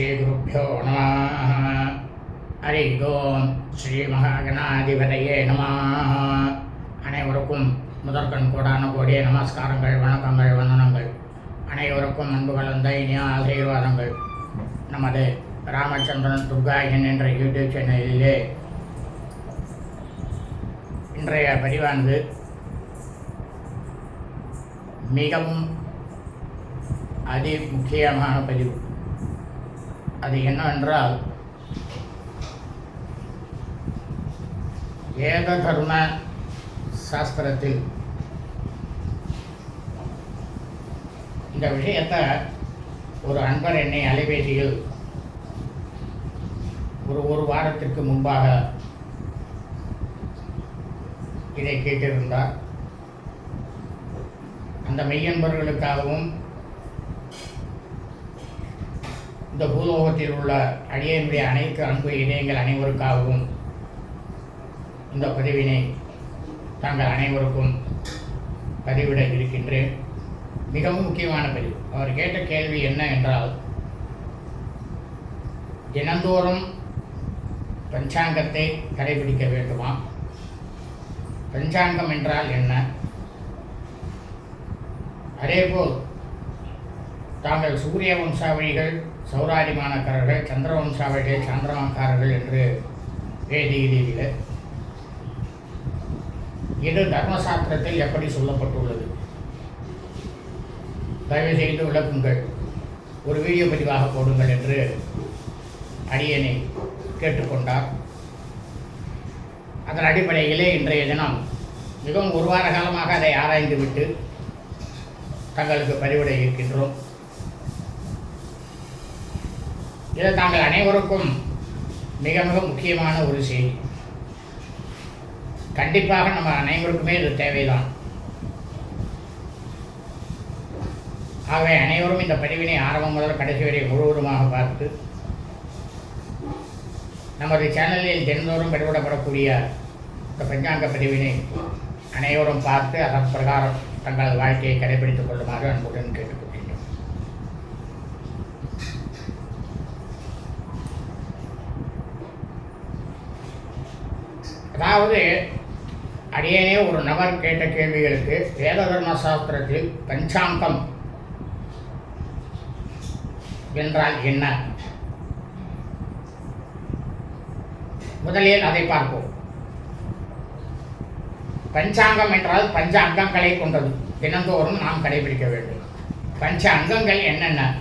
ஸ்ரீகுருப்போ நம ஹரி ஓம் ஸ்ரீ மகாகணாதிபதையே நம அனைவருக்கும் முதற்கண் கோடான கோடிய நமஸ்காரங்கள் வணக்கங்கள் வந்தனங்கள். அனைவருக்கும் அன்பு கலந்த இனிய ஆசீர்வாதங்கள். நமது ராமச்சந்திரன் துர்காயன் என்ற யூடியூப் சேனலிலே இன்றைய பதிவானது மிகவும் அதி முக்கியமான பதிவு. அது என்னவென்றால் ஏக தர்ம சாஸ்திரத்தில் இந்த விஷயத்தை ஒரு அன்பர் என்னை அலைபேசியில் ஒரு ஒரு வாரத்திற்கு முன்பாக இதை கேட்டிருந்தார். அந்த மெய்யன்பர்களுக்காகவும் இந்த பூலோகத்தில் உள்ள அடியனுடைய அனைத்து அன்பு இதயங்கள் அனைவருக்காகவும் இந்த பதிவினை தாங்கள் அனைவருக்கும் பதிவிட இருக்கின்றேன். மிகவும் முக்கியமான பதிவு. அவர் கேட்ட கேள்வி என்ன என்றால் தினந்தோறும் பஞ்சாங்கத்தை கடைபிடிக்க வேண்டுமா? பஞ்சாங்கம் என்றால் என்ன? அதேபோல் தாங்கள் சூரிய வம்சாவளிகள் சௌராரிமானக்காரர்கள் சந்திர வம்சாவளிகள் சந்திரமாக்காரர்கள் என்று எழுதியிருக்கிறீர்கள் இது தர்மசாஸ்திரத்தில் எப்படி சொல்லப்பட்டுள்ளது? தயவு செய்து விளக்குங்கள். ஒரு வீடியோ பதிவாக போடுங்கள் என்று அடியனை கேட்டுக்கொண்டார். அதன் அடிப்படையிலே இன்றைய தினம் மிகவும் ஒரு வார காலமாக அதை ஆராய்ந்துவிட்டு தங்களுக்கு பரிவுரை இருக்கின்றோம். இது தாங்கள் அனைவருக்கும் மிக மிக முக்கியமான ஒரு செய்தி. கண்டிப்பாக நம்ம அனைவருக்குமே இது தேவைதான். ஆகவே அனைவரும் இந்த பதிவினை ஆரம்பம் முதல் கடைசி வரை முழுவதுமாக பார்த்து நமது சேனலில் தினந்தோறும் பதிவிடப்படக்கூடிய இந்த பஞ்சாங்க பதிவினை அனைவரும் பார்த்து அதன் பிரகாரம் தங்களது வாழ்க்கையை கடைபிடித்துக் கொள்ளுமாறு அன்புடன் கேட்டுக்கொள்கிறேன். அதாவது அடியேனே ஒரு நபர் கேட்ட கேள்விகளுக்கு வேத தர்ம சாஸ்திரத்தில் பஞ்சாங்கம் என்றால் என்ன? முதலில் அதை பார்ப்போம். பஞ்சாங்கம் என்றால் பஞ்ச அங்கங்களை கொண்டது. தினந்தோறும் நாம் கடைபிடிக்க வேண்டும். பஞ்ச அங்கங்கள் என்னென்ன?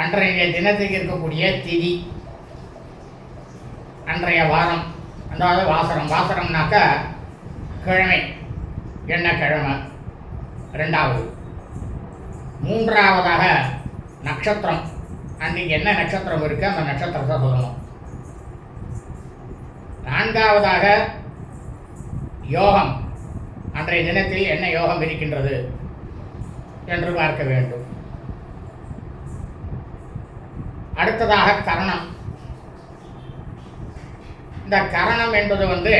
அன்றைய தினத்துக்கு இருக்கக்கூடிய திதி. அன்றைய வாரம். அதாவது வாசரம் வாசரம்னாக்க கிழமை. என்ன கிழமை? ரெண்டாவது மூன்றாவதாக நட்சத்திரம். அன்றைக்கு என்ன நட்சத்திரம் இருக்குது அந்த நட்சத்திரத்தை சொல்லணும். நான்காவதாக யோகம். அன்றைய தினத்தில் என்ன யோகம் இருக்கின்றது? என்று பார்க்க வேண்டும். அடுத்ததாக கரணம். இந்த கரணம் என்பது வந்து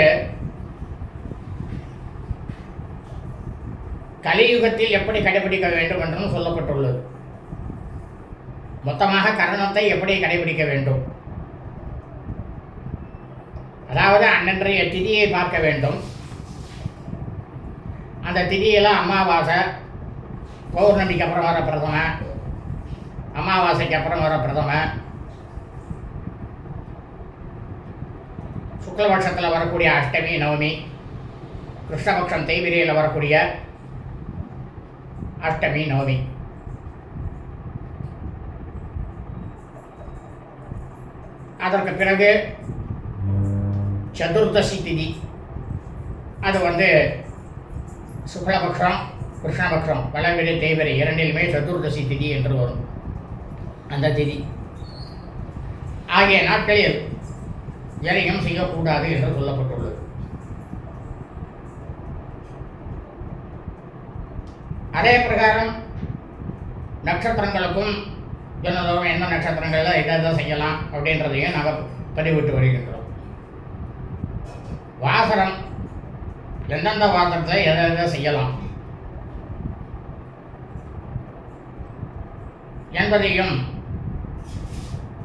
கலியுகத்தில் எப்படி கடைபிடிக்க வேண்டும் என்றும் சொல்லப்பட்டுள்ளது. மொத்தமாக கரணத்தை எப்படி கடைபிடிக்க வேண்டும்? அதாவது அன்னன்றைய திதியை பார்க்க வேண்டும். அந்த திதியெல்லாம் அமாவாசை பௌர்ணமிக்கு அப்புறம் வர பிரதம அமாவாசைக்கு அப்புறம் வர பிரதம. சுக்லபட்சத்தில் வரக்கூடிய அஷ்டமி நவமி கிருஷ்ணபக்ஷம் தெய்விரியில் வரக்கூடிய அஷ்டமி நவமி. அதற்கு பிறகு சதுர்தசி திதி. அது வந்து சுக்லபக்ஷம் கிருஷ்ணபக்ஷம் வளர்விரை தேய்வரை இரண்டிலுமே சதுர்தசி திதி என்று வரும். அந்த திதி. ஆகிய நாட்களில் எதையும் செய்யக்கூடாது என்று சொல்லப்பட்டுள்ளது. அதே பிரகாரம் நட்சத்திரங்களுக்கும் தினந்தோறும் என்ன நட்சத்திரங்களில் எதை எதை செய்யலாம் அப்படின்றதையும் நாங்கள் பதிவிட்டு வருகின்றோம். வாசரம் எந்தெந்த வாசத்தில் எதை எதை செய்யலாம் என்பதையும்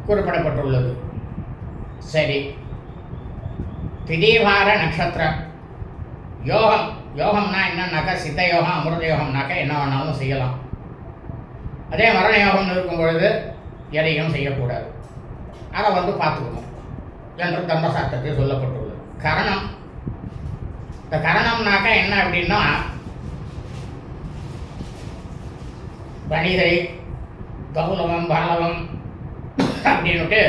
குறிப்பிடப்பட்டுள்ளது. சரி. திடீவார நட்சத்திரம் யோகம். யோகம்னா என்னன்னாக்கா சித்த யோகம் அமிர்த யோகம்னாக்கா என்ன வேணாலும் செய்யலாம். அதே மரண யோகம் இருக்கும் பொழுது எதையும் செய்யக்கூடாது. அதை வந்து பார்த்துக்கணும் என்று தர்மசாஸ்திரத்தில் சொல்லப்பட்டுள்ளது. கரணம். இந்த கரணம்னாக்கா என்ன அப்படின்னா வணிகை கௌலவம் பாலவம் அப்படின்னுட்டு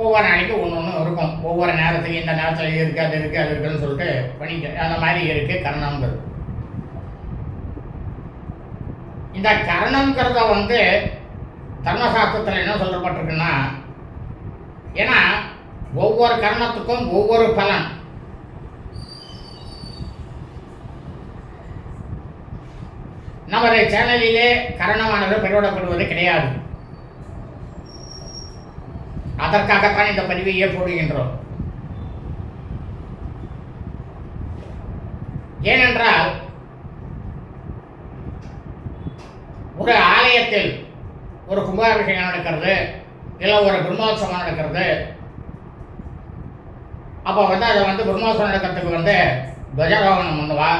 ஒவ்வொரு நாளைக்கு ஒன்று ஒன்று இருக்கும். ஒவ்வொரு நேரத்துக்கு இந்த நேரத்தில் இது இருக்குது அது இருக்குது அது இருக்குன்னு சொல்லிட்டு பண்ணிக்க அந்த மாதிரி இருக்குது கரணங்கிறது இந்த கரணங்கிறத வந்து தர்மசாஸ்திரத்தில் என்ன சொல்லப்பட்டிருக்குன்னா ஏன்னா ஒவ்வொரு கரணத்துக்கும் ஒவ்வொரு பலன். நமது சேனலிலே கரணமானது பெருவிடப்படுவது கிடையாது. அதற்காகத்தான் இந்த பதிவையே போடுகின்றோம் ஏனென்றால் ஒரு ஆலயத்தில் ஒரு கும்பாபிஷேகம் நடக்கிறது இல்லை ஒரு பிரம்மோத்சவம் நடக்கிறது அப்போ வந்து அதை வந்து பிரம்மோத்சவம் நடக்கிறதுக்கு வந்து துவஜாரோகணம் பண்ணுவா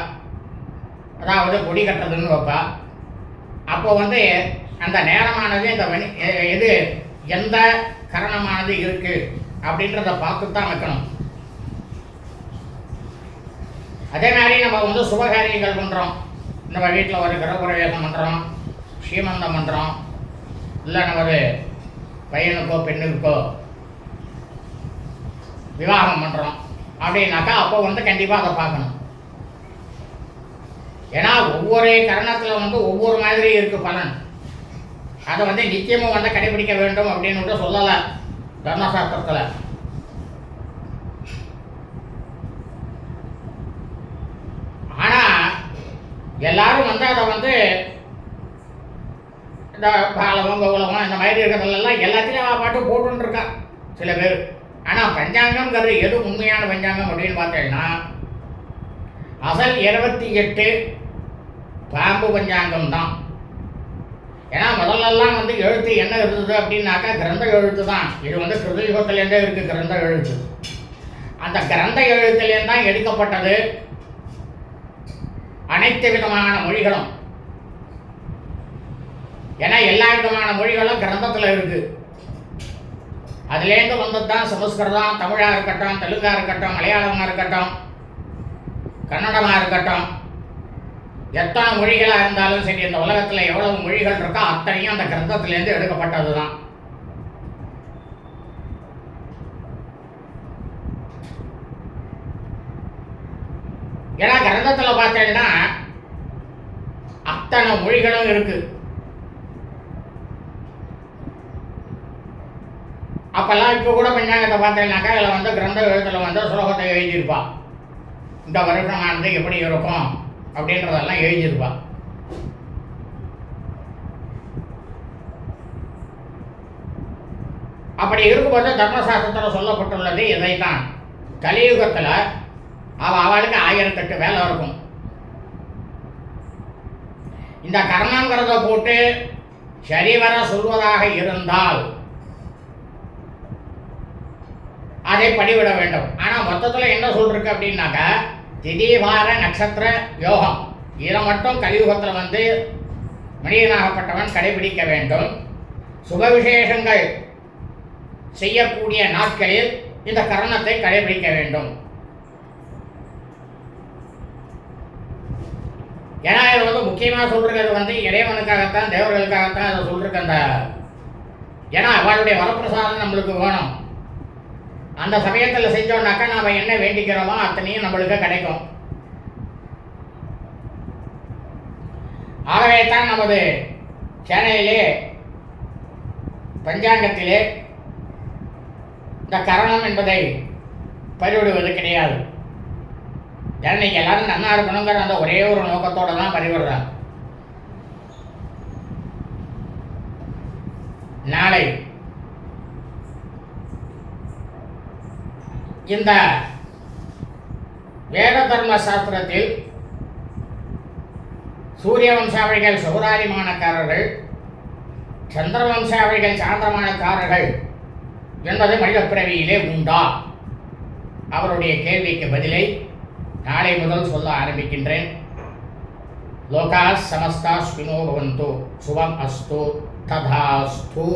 அதாவது கொடி கட்டுறதுன்னு வைப்பா. அப்போ வந்து அந்த நேரமானது இந்த வணி எது எந்த கரணமானது இருக்கு அப்படின்றத பார்த்து தான் வைக்கணும். அதே மாதிரி நம்ம வந்து சுபகாரியங்கள் பண்ணுறோம் நம்ம வீட்டில் ஒரு கிரகப்பிரவேசம் பண்ணுறோம் ஸ்ரீமந்தம் பண்ணுறோம் இல்லை நம்ம ஒரு பையனுக்கோ பெண்ணுக்கோ விவாகம் பண்ணுறோம் அப்படின்னாக்கா அப்போ வந்து கண்டிப்பாக அதை பார்க்கணும். ஏன்னா ஒவ்வொரு கரணத்தில் வந்து ஒவ்வொரு மாதிரி இருக்குது பலன். அதை வந்து நித்தியமும் வந்து கடைபிடிக்க வேண்டும் அப்படின்னு கூட சொல்லலை. தர்மசாஸ்திரத்தில். ஆனால் எல்லாரும் வந்து அதை வந்து இந்த பாலமும் கோகுலமும் இந்த மாதிரி இருக்கிறதெல்லாம் எல்லாத்தையும் அவன் பாட்டு போட்டுன்னு சில பேர். ஆனால் பஞ்சாங்கம்ங்கிறது எது உண்மையான பஞ்சாங்கம் அப்படின்னு பார்த்தீங்கன்னா அசல் இருபத்தி எட்டு பாம்பு பஞ்சாங்கம் தான் ஏன்னா முதல்லலாம் வந்து எழுத்து என்ன இருந்தது அப்படின்னாக்கா கிரந்த எழுத்து தான். இது வந்து கிருதயுகத்திலேருந்தே இருக்குது கிரந்த எழுத்து. அந்த கிரந்த எழுத்துலேருந்து தான் எடுக்கப்பட்டது அனைத்து விதமான மொழிகளும். ஏன்னா எல்லா விதமான மொழிகளும் கிரந்தத்தில் இருக்குது அதுலேருந்து வந்தது தான் சமஸ்கிருதம் தமிழாக இருக்கட்டும் தெலுங்காக இருக்கட்டும் மலையாளமாக இருக்கட்டும் கன்னடமாக இருக்கட்டும். எத்தனை மொழிகளாக இருந்தாலும் சரி இந்த உலகத்தில் எவ்வளவு மொழிகள் இருக்கோ அத்தனையும் அந்த கிரந்தத்திலேருந்து எடுக்கப்பட்டது தான் ஏன்னா கிரந்தத்தில் பார்த்தீங்கன்னா அத்தனை மொழிகளும் இருக்கு. அப்பெல்லாம் இப்போ கூட பஞ்சாங்கத்தை பார்த்தீங்கன்னாக்கா இதில் வந்து கிரந்த எழுத்துல வந்து ஸ்லோகத்தை எழுதியிருப்பா. இந்த வருஷமானது எப்படி இருக்கும்? அப்படின்றதெல்லாம் எழுதியிருப்பா. அப்படி இருக்கும்போது தர்மசாஸ்திரத்தில் சொல்லப்பட்டுள்ளது இதைத்தான். கலியுகத்தில் அவள் அவளுக்கு ஆயிரத்தெட்டு வேலை இருக்கும். இந்த கர்மங்கிறத போட்டு சரிவர சொல்வதாக இருந்தால் அதை படிவிட வேண்டும். ஆனால் மொத்தத்தில் என்ன சொல்றேன் அப்படின்னாக்கா திடீவார நட்சத்திர யோகம். இதை மட்டும் கலியுகத்தில் வந்து மனிதனாகப்பட்டவன் கடைபிடிக்க வேண்டும். சுப விசேஷங்கள் செய்யக்கூடிய நாட்களில் இந்த கரணத்தை கடைபிடிக்க வேண்டும். ஏன்னா இது வந்து முக்கியமாக சொல்றது வந்து இறைவனுக்காகத்தான் தேவர்களுக்காகத்தான் இதை சொல்லிருக்கு அந்த ஏன்னா அவளுடைய வரப்பிரசாதம் நம்மளுக்கு வேணும். அந்த சமயத்தில் செஞ்சோம்னாக்கா நாம் என்ன வேண்டிக்கிறோமோ அத்தனையும் நம்மளுக்கு கிடைக்கும். ஆகவே தான் நமது சேனலிலே பஞ்சாங்கத்திலே இந்த கரணம் என்பதை பறிவிடுவது கிடையாது. ஏன்னா இன்னைக்கு எல்லாரும் நல்லா இருக்கணுங்கிற அந்த ஒரே ஒரு நோக்கத்தோடு தான் பறிவிடுறாங்க நாளை இந்த வேத தர்ம சாஸ்திரத்தில் சூரிய வம்சாவளிகள் சௌராரிமானக்காரர்கள் சந்திர வம்சாவளிகள் சாந்திரமானக்காரர்கள் என்பது மனிதப்பிறவியிலே உண்டா? அவருடைய கேள்விக்கு பதிலை நாளை முதல் சொல்ல ஆரம்பிக்கின்றேன். லோகா சமஸ்தா ஸ்வினோ பவந்தோ சுபம் அஸ்து ததாஸ்து.